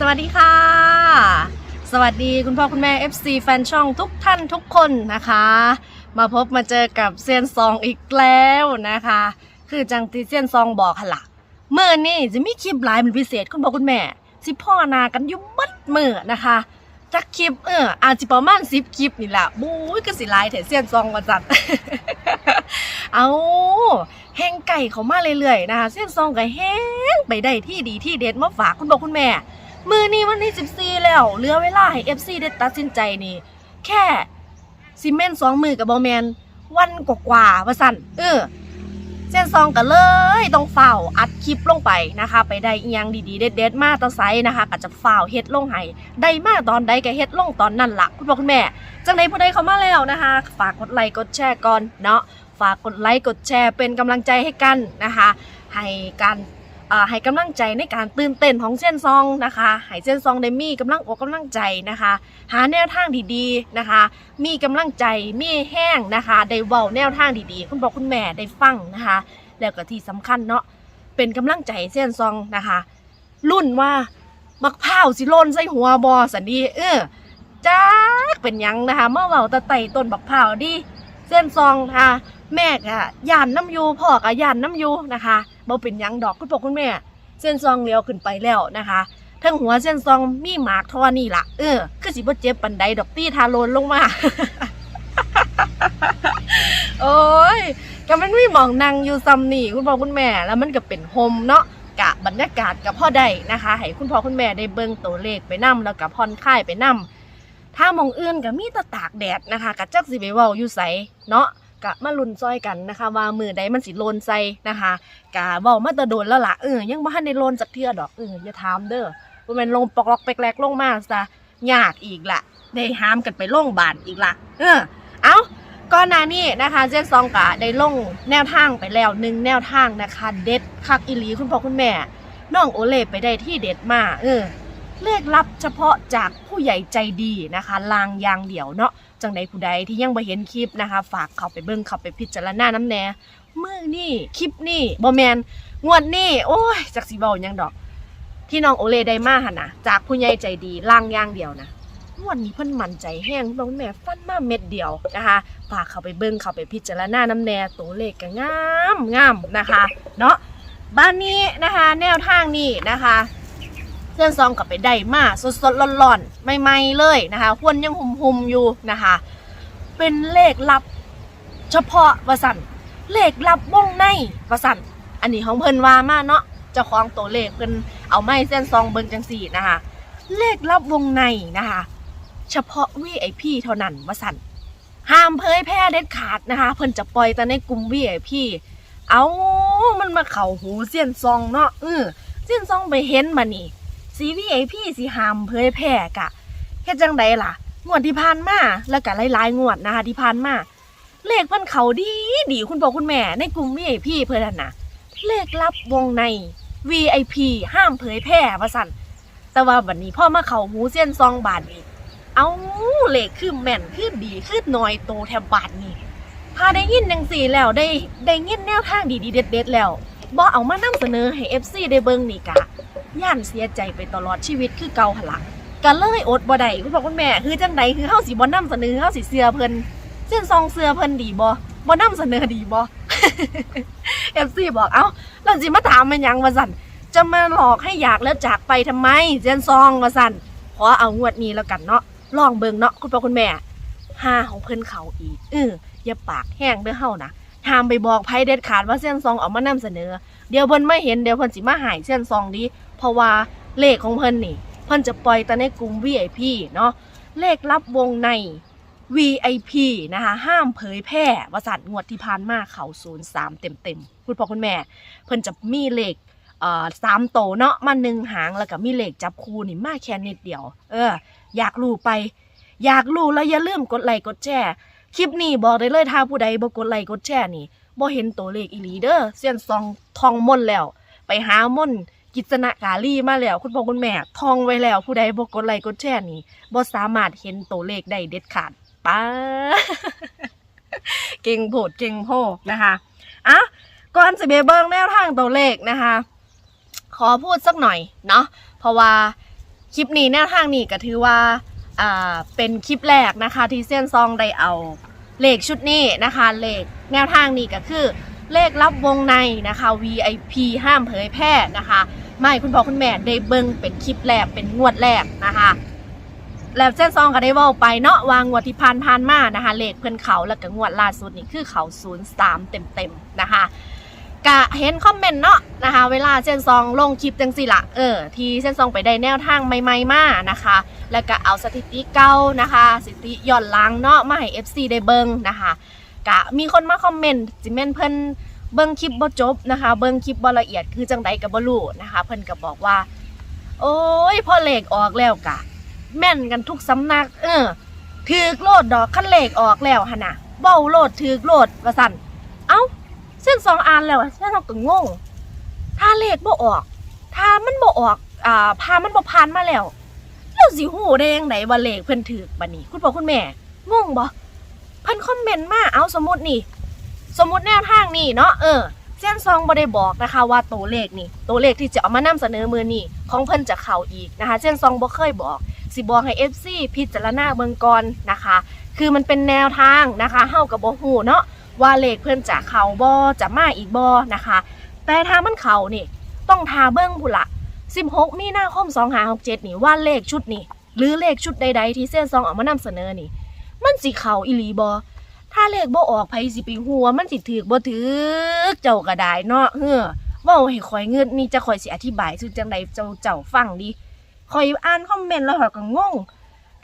สวัสดีค่ะ สวัสดีคุณพ่อคุณแม่ FC แฟนช่องทุกท่านทุกคนนะคะ มาพบมาเจอกับเซียนซองอีกแล้วนะคะ คือจังที่เซียนซองบอกค่ะละเมื่อนี่จะมีคลิปหลายเป็นพิเศษคุณพ่อคุณแม่สิพ่อนากันอยุ่บัดมือนะคะจักคลิปเอออาจจะประมาณสิบคลิปนี่แหละบู๊ก็สิหลายแต่เซียนซองมาจัดเอาแห้งไก่เขามาเรื่อยๆนะคะ เส้นซองไก่แห้งไปได้ที่ดีที่เด็ดมาฝากคุณบอกคุณแม่ มือนี้วันที่14 แล้วเหลือเวลาให้ FC ได้ตัดสินใจนี่ แค่ซีเมนต์สองมือกับบอแมนวันกว่าๆว่าสั่นเออเส้นซองกันเลยต้องเฝ้าอัดคลิปลงไปนะคะ ไปได้อีหยังดีๆเด็ดๆมาตะไซนะคะก็จะเฝ้าเฮ็ดลงให้ได้มาตอนใดก็เฮ็ดลงตอนนั้นละคุณพ่อคุณแม่จังใดผู้ใดเข้ามาแล้วนะคะ ฝากกดไลค์กดแชร์ก่อนเนาะฝากกดไลค์กดแชร์เป็นกำลังใจให้กันนะคะ ให้การ ให้กำลังใจในการตื่นเต้นของเส้นซองนะคะให้เส้นซองได้มีกำลังอกกำลังใจนะคะ หาแนวทางดีๆนะคะ มีกำลังใจมีแห้งนะคะได้เว้าแนวทางดีๆ คุณบอกคุณแม่ได้ฟังนะคะ แล้วก็ที่สำคัญเนาะเป็นกำลังใจเส้นซองนะคะ รุ่นว่าบักพร้าวสิโลนใส่หัวบอสันดีเออจ้าเป็นยังนะคะเมื่อเว้าตะไต่ต้นบักพร้าวดิเส้นซองนะคะแม่กะย่านน้ำยูพ่อกะย่านน้ำยูนะคะ บ่เป็นยังดอกคุณพ่อคุณแม่ เส้นซองเลี้ยวขึ้นไปแล้วนะคะทั้งหัวเส้นซองมีหมากทอนี่ล่ะเออคือสิบ่เจ็บปันใดดอกตี้ทาโลนลงมาโอ้ยก็มันมีหมองนั่งอยู่ซำนี่คุณพ่อคุณแม่แล้วมันก็เป็นโฮมเนาะกะบรรยากาศกับพ่อได้นะคะให้คุณพ่อคุณแม่ได้เบิ่งตัวเลขไปนํแล้วก็ผ่อนคลายไปนํถ้ามองอื่นก็มีตะตากแดดนะคะกะจักสิไปเว้าอยู่ไสเนาะ กะมาลุ้นซอยกันนะคะ ว่ามือใดมันสิโลนใส่นะคะกะเว้ามาแตะโดนแล้วล่ะเออยังบ่ทันได้โลนจักเทื่อดอกเอออย่าถามเด้อว่าม่นลงปลอกแปลกๆลงมาซะยากอีกล่ะได้หามกันไปโรงบาลอีกล่ะเออเอาก่อนหน้านี้นะคะเจนซองกะได้ลงแนวทางไปแล้วหนึ่งแนวทางนะคะ เด็ดคักอีหลีคุณพ่อคุณแม่น้องโอเล่ไปได้ที่เด็ดมาเออเลขลับเฉพาะจากผู้ใหญ่ใจดีนะคะลางยางเดี่ยวเนาะ จังใดผู้ใดที่ยังไม่เห็นคลิปนะคะ ฝากเข้าไปเบิ่งเข้าไปพิจารณาน้ำแน่มือนี่คลิปนี่บอแมนงวดนี่โอ้ยจากสีบาหยังดอก ที่น้องโอเลได้มาหันนะจากผู้ใหญ่ใจดีล่างยางเดียวนะงวดนี้เพิ่นมั่นใจแห้งน้องแม่ฟันมาเม็ดเดียวนะคะฝากเข้าไปเบิ่งเข้าไปพิจารณาน้ำแน่ตัวเลขก็งามงามนะคะ เนาะบ้านนี้นะคะ แนวทางนี้นะคะ เส้นซองกลับไปได้มาสดสดๆร้อนๆใหม่ๆเลยนะคะควนยังหุมๆอยู่นะคะ เป็นเลขลับ เฉพาะวสันเลขลับวงในวสันอันนี้ของเพิ่นว่ามาเนาะเจ้าของตัวเลขเพิ่นเอาไม้เส้นซองเบิ่งจังสี่นะคะ เลขลับวงในนะคะ เฉพาะ VIP เท่านั้นวสันห้ามเผยแพร่เด็ดขาดนะคะ เพิ่นจะปล่อยแต่ในกลุ่ม VIP เอามันมาเข่าหูเส้นซองเนาะเออเส้นซองไปเห็นมานี่ สี VIP สีหามเผยแพร่กะเฮ็ดจังใดล่ะ งวดที่ผ่านมาแล้วก็หลายๆงวดนะคะที่ผ่านมาเลขเพิ่นเขาดีดีคุณพ่อคุณแม่ในกลุ่ม VIP เพิ่นนั่นนะเลขลับวงใน VIP ห้ามเผยแพร่ว่าสั่นแต่ว่าบัดนี้พ่อมาเขาหูเส้นซองบาทนี่เอาเลขคือแม่นคือดีคือน้อยโตแทบบาทนี่พาได้ยินจังสี่แล้วได้ได้ยินแนวทางดีๆเด็ดๆแล้วบ่เอามานำเสนอให้ FC ได้เบิ่งนี่กะ ย่านเสียใจไปตลอดชีวิตคือเกาหนลังกันเลยอดบ่ได้คุณพ่อคุณแม่คือจังใดคือเฮาสิบ่นำเสนอเฮาสิเสือเพิ่นเส้นซองเสือเพิ่นดีบ่บ่นำเสนอดีบ่ FC บอกเอ้าแล้วสิมาถามมันยังว่าซั่นจะมาหลอกให้อยากแล้วจากไปทำไมเส้นซองว่าซั่นขอเอางวดนี้แล้วกันเนาะลองเบิ่งเนาะคุณพ่อคุณแม่ห้าของเพิ่นเขาอีกเอออย่าปากแห้งเด้อเฮานะห้ามไปบอกไผเด็ดขาดว่าเส้นซองเอามานำเสนอ เดี๋ยวเพิ่นไม่เห็นเดี๋ยวเพิ่นสิมาหายเส้นซองดี เพราะว่าเลขของเพิ่นนี่ เพิ่นจะปล่อยแต่ในกลุ่ม VIP เนาะเลขลับวงใน VIP นะคะห้ามเผยแพร่วสัตว์งวดที่ผ่านมาเขา03เต็มๆคุณพ่อคุณแม่ เพิ่นจะมีเลขเอ่อสามโตเนาะมาหนึ่งหางแล้วก็มีเลขจับคู่นี่มาแค่นิดเดียว เออ อยากรู้ไป อยากรู้แล้วอย่าลืมกดไลค์กดแชร์คลิปนี้บอกได้เลยถ้าผู้ใดบ่กดไลค์กดแชร์นี่บ่เห็นตัวเลขอีหลีเด้อเส้นซองทองมนแล้ว ไปหาม่น กิจนะกาลีมาแล้ว คุณพ่อคุณแม่ทองไว้แล้ว ผู้ใดบ่กดไลค์กดแชร์นี่บ่สามารถเห็นตัวเลขได้เด็ดขาดป้าเก่งโพดเก่งโพกนะคะอะก่อนจะไปเบิ่งแนวทางตัวเลขนะคะ ขอพูดสักหน่อยเนาะเพราะว่าคลิปนี้แนวทางนี้ก็ถือว่าอ่าเป็นคลิปแรกนะคะ ที่เซียนซองได้เอาเลขชุดนี้นะคะ เลขแนวทางนี้ก็คือ เลขลับวงในนะคะ VIP ห้ามเผยแพร่นะคะไม่คุณพ่อคุณแม่ได้เบิ่งเป็นคลิปแรกเป็นงวดแรกนะคะแล้วเส้นซองก็ได้ว่าไปเนาะวางงวดที่ผ่านผ่านมานะคะเลขเพิ่นเขาแล้วก็งวดล่าสุดนี่คือเขา03เต็มๆนะคะกะเห็นคอมเมนต์เนาะนะคะเวลาเส้นซองลงคลิปจังสิละเออที่เส้นซองไปได้แนวทางใหม่ๆมานะคะ แล้วก็เอาสถิติเก่านะคะสถิติย้อนหลังเนาะมาให้ FC ได้เบิ่งนะคะ กะ มีคนมาคอมเมนต์จิเมนเพิ่นเบิ่งคลิปบ่จบนะคะ เบิ่งคลิปบ่ละเอียดคือจังใดก็บ่รู้นะคะ เพิ่นก็บอกว่า โอ้ยพอเลขออกแล้วกะ แม่นกันทุกสำนัก เออถือโลดดอกขั้นเลขออกแล้วหนนะเบ้าโลดถือโลดว่าสั่นเอ้าเส้นสองอันแล้วเส้นสองก็งงถ้าเลขบ่ออก ถ้ามันบ่ออกอ่าพามันบ่ผ่านมาแล้วแล้วสิฮู้ได้ยังไงว่าเลขเพิ่นถือบัดนี้ คุณพ่อคุณแม่งงบ่ พิ่นคอมเมนต์มาเอาสมมตินี่ สมมติแนวทางนี่เนาะเออเส้นซองบ่ได้บอกนะคะว่าตัวเลขนี่ตัวเลขที่จะเอามานำเสนอมือนี่ของเพิ่นจะเข้าอีกนะคะเส้นซองบ่เคยบอก สิบอกให้ FC พิจารณาเบิ่งก่อนนะคะ คือมันเป็นแนวทางนะคะเฮากับบ่ฮู้เนาะว่าเลขเพิ่นจะเข้าบ่จะมาอีกบ่นะคะ แต่ถ้ามันเข้านี่ต้องทาเบิ่งพุ่นละ16 มีนาคม2567นี่ว่าเลขชุดนี่หรือเลขชุดใดๆที่เส้นซองเอามานำเสนอนี่ มันสิเข้าอีหลีบ่ถ้าเลขบ่ออกไผสิไปฮู้ว่ามันสิถูกบ่ถูกเจ้าก็ได้เนาะเฮ้อว้าให้ข่อยเงินนี่จะข่อยสิอธิบายสู่จังไดเจ้าเจ้าฟังดิคอยอ่านคอมเมนต์แล้วเราก็งง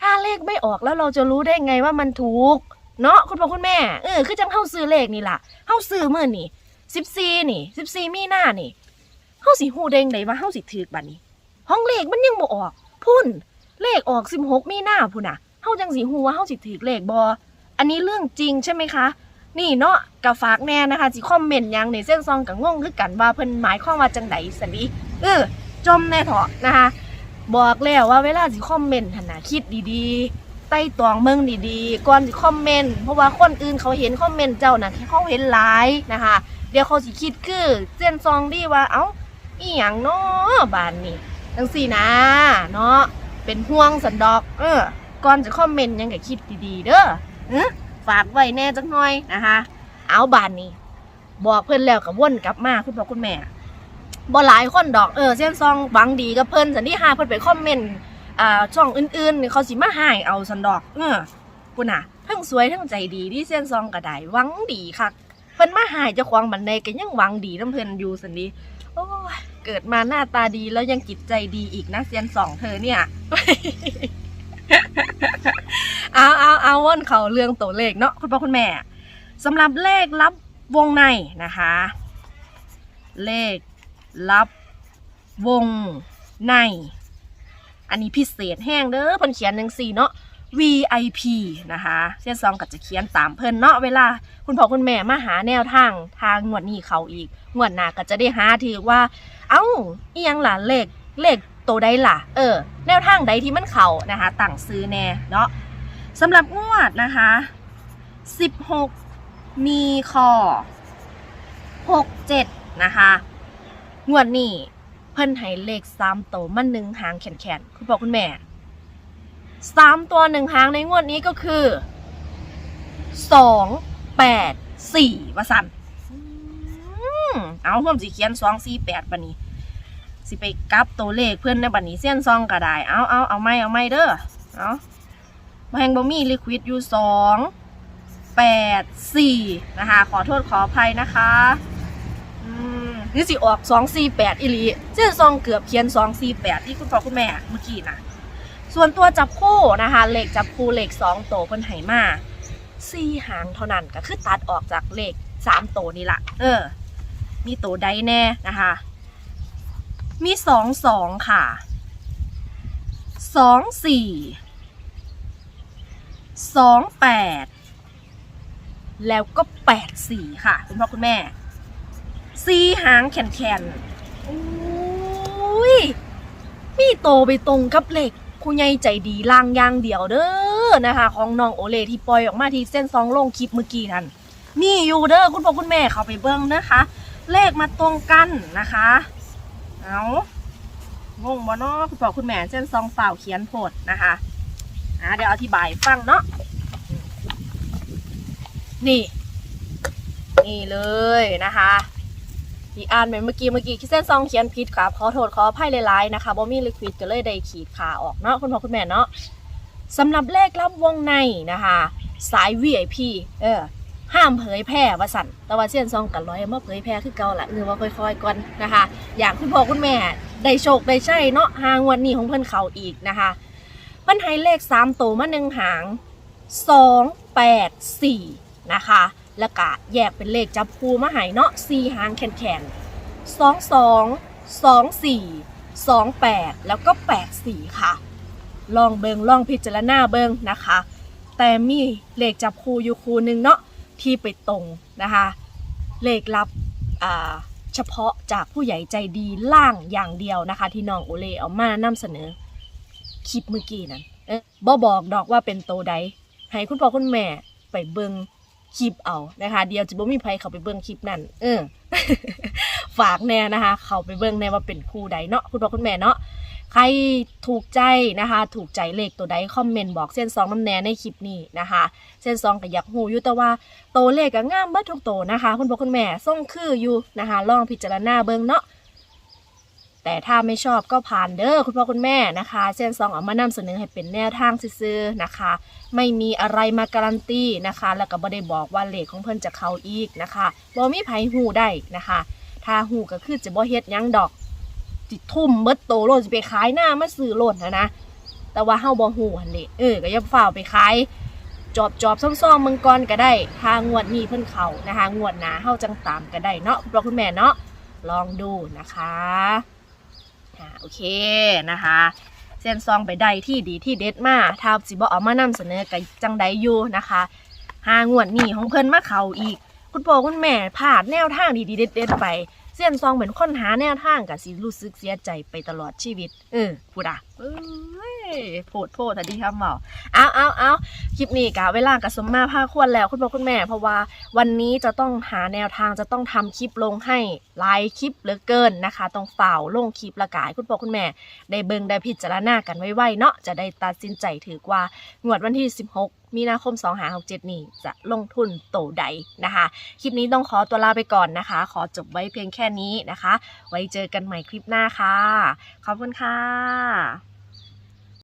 ถ้าเลขไม่ออกแล้วเราจะรู้ได้ไงว่ามันถูก เนาะคุณพ่อคุณแม่เออคือจังเฮาซื้อเลขนี่ล่ะเฮาซื้อมื้อนี่14นี่14มีหน้านี่เฮาสิฮู้ได้ไงว่าเฮาสิถูกบัดนี้ ห้องเลขมันยังบ่ออก พุ่นเลขออก16มีหน้าพุ่นน่ะ เฮาจังสิฮู้ว่าเฮาสิถูกเลขบ่อันนี้เรื่องจริงใช่ไหมคะ นี่เนาะก็ฝากแน่นะคะสิคอมเมนต์ยังในเส้นซองก็งงคือกันว่าเพิ่นหมายความว่าจังไดสันดิเออจมแน่เถาะนะคะ บอกแล้วว่าเวลาสิคอมเมนต์หันน่ะคิดดีๆไต่ตองเมืองดีๆ ก่อนสิคอมเมนต์เพราะว่าคนอื่นเขาเห็นคอมเมนต์เจ้าน่ะเขาเห็นหลายนะคะ เดี๋ยวเขาสิคิดคือเส้นซองดีว่าเอ้าอีหยังเนาะบานนี่จังสี่นะเนาะเป็นห่วงสันดอก เออ ก่อนจะคอมเมนต์ยังก็คิดดีๆเด้อเออฝากไว้แน่จักหน่อยนะคะ เอาบานนี้ บอกเพิ่อนแล้วก็วนกลับมาคุณพ่อคุณแม่บ่หลายคนดอกเออเส้นซองหวังดีกับเพิ่นสันที่หาเพิ่นไปคอมเมนต์อ่าช่องอื่นๆเขาสิมาหายเอาสันดอก เออคุณน่ะทั้งสวยทั้งใจดีที่เส้นซองก็ได้หวังดีคักเพิ่นมาหายเจ้าของบันไดก็ยังหวังดีน้ำเพิ่นอยู่สันนี้โอ้เกิดมาหน้าตาดีแล้วยังจิตใจดีอีกนะเซียนสองเธอเนี่ย เอาเอาเอาว่นเขาเรื่องตัวเลขเนาะคุณพ่อคุณแม่สำหรับเลขลับวงในนะคะ เลขรับวงใน อันนี้พิเศษแห้งเด้อเพิ่นเขียนหนึ่งสี่เนาะ VIP นะคะเส้นซองก็จะเขียนตามเพิ่นเนาะเวลาคุณพ่อคุณแม่มาหาแนวทางทางงวดนี้เขาอีกงวดหน้าก็จะได้หาถือว่า เอ้าอียังล่ะเลขเลขตัวใดล่ะ เออ แนวทางใดที่มันเขานะคะตั้งซื้อแน่เนาะ สำหรับงวดนะคะ 16 มีคอ67 นะคะ งวดนี้เพิ่นให้เลขสามตัวมันหนึ่งหางแขนๆคุณพ่อคุณแม่สามตัวหนึ่งหางในงวดนี้ก็คือสองแปดสี่ว่าสั่นอืมเอาผมสิเขียนสองสี่แปดบันนี้ สิไปกลับตัวเลขเพื่อนในบันนี้เส้นซองก็ได้ เอาเอาเอาไม่เอาไม่เด้อ เอา แหงบ่มีลิควิดอยู่สองแปดสี่นะคะ ขอโทษขออภัยนะคะอืมนี่สิออกสองสี่แปดอีหลีเจ้าซองเกือบเขียนสองสี่แปดที่คุณพ่อคุณแม่เมื่อกี้นะส่วนตัวจับคู่นะคะเหลขจับคู่เหลขสองโตวเพิ่นไหมาสี่หางเท่านั้นก็คือตัดออกจากเหลขสามโตวนี่ละเออ มีโตวใดแน่นะคะ มีสองสองค่ะสองสี่ สองแปดแล้วก็แปดสี่ค่ะ คุณพ่อคุณแม่ซีหางแขนแขนอุ้ยมีโตไปตรงกับเหล็กคุณยายใจดีล่างย่างเดียวเด้อนะคะ ของน้องโอเลที่ปล่อยออกมาที่เส้นซองลงคลิปเมื่อกี้นั่นมีอยู่เด้อคุณพ่อคุณแม่เข้าไปเบิ่งนะคะ เลขมาตรงกันนะคะ เอางงบ่เนาะคุณพ่อคุณแม่เส้นซองเปล่าเขียนโพดนะคะ อ่าเดี๋ยวอธิบายฟังเนาะนี่ นี่เลยนะคะที่อ่านไปเมื่อกี้เมื่อกี้ที่เส้นซองเขียนผิดครับขอโทษขออภัยหลายๆนะคะบ่มีลิควิดก็เลยได้ขีดขาออกเนาะคุณพ่อคุณแม่เนาะสำหรับเลขลับวงในนะคะ สาย VIP เออห้ามเผยแพร่ว่าสั่นแต่ว่าเส้นซองกันร้อยมาเผยแพร่คือเก่าละเออว่าค่อยๆก่อนนะคะ อยากคุณพ่อคุณแม่ได้โชคได้ใช่เนาะหางวันนี้ของเพิ่อนเขาอีกนะคะ เพิ่นให้เลข3ตัวมาหนึ่งหาง2 8 4นะคะ แล้วก็แยกเป็นเลขจับคู่มาให้เนาะ4หางแข็งๆ2 2 2 4 2 8แล้วก็8 4ค่ะ ลองเบิงลองพิจารณาเบิงนะคะ แต่มีเลขจับคู่อยู่คู่หนึ่งเนาะที่ไปตรงนะคะ เลขลับเฉพาะจากผู้ใหญ่ใจดีล่างอย่างเดียวนะคะ ที่น้องโอเลเอามานำเสนอ คลิปเมื่อกี้นั้นเอ๊ะบ่บอกดอกว่าเป็นโตใดให้คุณพ่อคุณแม่ไปเบิงคลิปเอานะคะ เดียวจะบ่มีใครเขาไปเบิงคลิปนั่นเออฝากแน่นะคะ เขาไปเบิงแน่ว่าเป็นคู่ใดเนาะคุณพ่อคุณแม่เนาะใครถูกใจนะคะ ถูกใจเลขตัวใดคอมเมนต์บอกเส้นซองน้ำแน่ในคลิปนี้นะคะ เส้นซองก็อยากหูอยู่แต่ว่าโตเลขก็งามเบิดทุกโตนะคะ คุณพ่อคุณแม่ส่งคืออยู่นะคะ ลองพิจารณาเบิ่งเนาะ แต่ถ้าไม่ชอบก็ผ่านเด้อคุณพ่อคุณแม่นะคะเส้นซองเอามานำเสนอให้เป็นแนวทางซื่อนะคะ ไม่มีอะไรมาการันตีนะคะ แล้วก็บ่ได้บอกว่าเลขของเพิ่นจะเข้าอีกนะคะบ่มีไผหูได้นะคะ ถ้าหูก็คือจะบ่เฮ็ดยังดอกจิทุ่มเบิดโตโลดสิไปขายหน้ามาซื้อโลดนะนะแต่ว่าเฮาบ่ฮู้หั่นเด้เออก็อย่าฝ่าวไปขายจอบจอบซ่อมๆเมืองก่อนก็ได้ทางงวดนี้เพิ่นเขานะคะงวดหนาเฮาจังตามก็ได้เนาะคุณพ่อคุณแม่เนาะลองดูนะคะ โอเคนะคะเส้นซองไปได้ที่ดีที่เด็ดมาถ้าสิบอเอามานำเสนอกับจังไดอยู่นะคะหางวดนี้ของเพิ่นมาเขาอีก คุณพ่อคุณแม่พลาดแนวทางดีๆเด็ดๆไปเส้นซองเหมือนค้นหาแนวทางกับสิรู้สึกเสียใจไปตลอดชีวิต เออพูดอะเอ้ย โพดโพดทันทีครับเมาเอาเอาเอาคลิปนี้กะเวลากับสมมาภาคควรแล้วคุณพ่อคุณแม่ เพราะว่าวันนี้จะต้องหาแนวทางจะต้องทำคลิปลงให้หลายคลิปเหลือเกินนะคะต้องเฝ่าลงคลิปละกายคุณพ่อคุณแม่ ได้เบิ่งได้พิจารณากันไว้ๆเนาะจะได้ตัดสินใจถือว่างวดวันที่ 16 มีนาคม2567 นี้จะลงทุนโตใดนะคะ คลิปนี้ต้องขอตัวลาไปก่อนนะคะ ขอจบไว้เพียงแค่นี้นะคะ ไว้เจอกันใหม่คลิปหน้าค่ะ ขอบคุณค่ะ